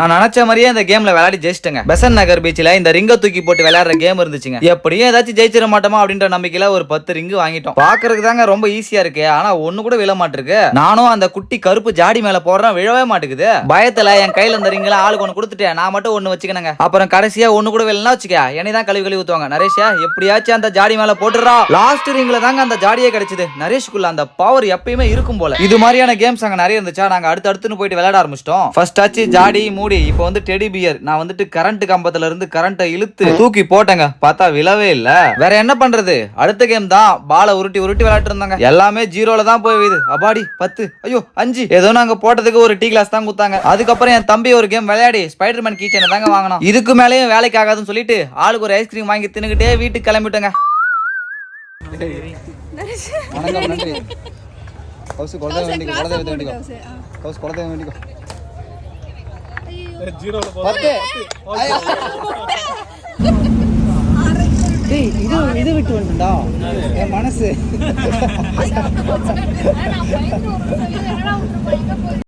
நான் நினைச்ச மாதிரியே இந்த கேம்ல விளையாடி ஜெயிச்சிட்டேங்க. பெசன் நகர் பீச்சில் இந்த ரிங்க தூக்கி போட்டு விளையாடுற கேம் இருந்துச்சுங்க. எப்படியும் ஏதாச்சும் ஜெயிச்சிட மாட்டோமா அப்படின்ற நம்பிக்கையில ஒரு பத்து ரிங்கு வாங்கிட்டோம். பாக்குறதுக்கு தாங்க ரொம்ப ஈஸியா இருக்கு. ஆனா ஒண்ணு கூட விழ மாட்டிருக்கு. நானும் அந்த குட்டி கருப்பு ஜாடி மேல போடுறேன் விழவே மாட்டேங்குது பயத்துல என் கையில இந்த ரிங்ல ஆளுக்கு ஒண்ணு கொடுத்துட்டேன். நான் மட்டும் ஒண்ணு வச்சுக்கணுங்க. அப்புறம் கடைசியா ஒண்ணு கூட விழலாம் வச்சுக்க என்னை தான் கழுவி கழுவி ஊத்துவாங்க. நரேஷா எப்படியாச்சும் அந்த ஜாடி மேல போட்டுறா. லாஸ்ட் ரிங்ல தாங்க அந்த ஜாடியே கிடைச்சது. நரேஷ்குள்ள அந்த பவர் எப்பயுமே இருக்கும் போல. இது மாதிரியான கேம்ஸ் அங்க நிறைய இருந்துச்சா? நாங்க அடுத்து அடுத்துன்னு போயிட்டு விளையாட ஆரம்பிச்சிட்டோம். ஃபர்ஸ்ட் ஆச்சு ஜாடி மூடி இப்போ வந்து டெடி பியர் நான் வந்துட்டு கரண்ட் கம்பத்துல இருந்து கரண்ட்டை இழுத்து தூக்கி போட்டேங்க. பார்த்தா விழவே இல்ல. வேற என்ன பண்றது? அடுத்த கேம் தான் பாலை உருட்டி உருட்டி விளையாட்டு இருந்தாங்க. எல்லாமே ஜீரோல தான் போய் வியுது அபாடி பத்து ஐயோ அஞ்சு. ஏதோ நாங்க போட்டதுக்கு ஒரு டீ கிளாஸ் தான் குத்தாங்க. அதுக்கப்புறம் என் தம்பி ஒரு கேம் விளையாடி ஸ்பைடர்மேன் கீச்சனை தாங்க வாங்கினோம் இதுக்கு மேலேயும் வேலைக்கு ஆகாதுன்னு சொல்லிட்டு ஆளுக்கு ஒரு ஐஸ்கிரீம் வாங்கி தின்னுக்கிட்டே வீட்டுக்கு கிளம்பிட்டோங்க. வணக்கம் நன்றி. கவுசு குலதெய்வம் வேண்டிக்கோ குலதெய்வத்தை வேண்டிக்கோ கவுசு குலதெய்வம் வேண்டிக்கோ பத்து இது இது விட்டு வந்துடா. என் மனசு.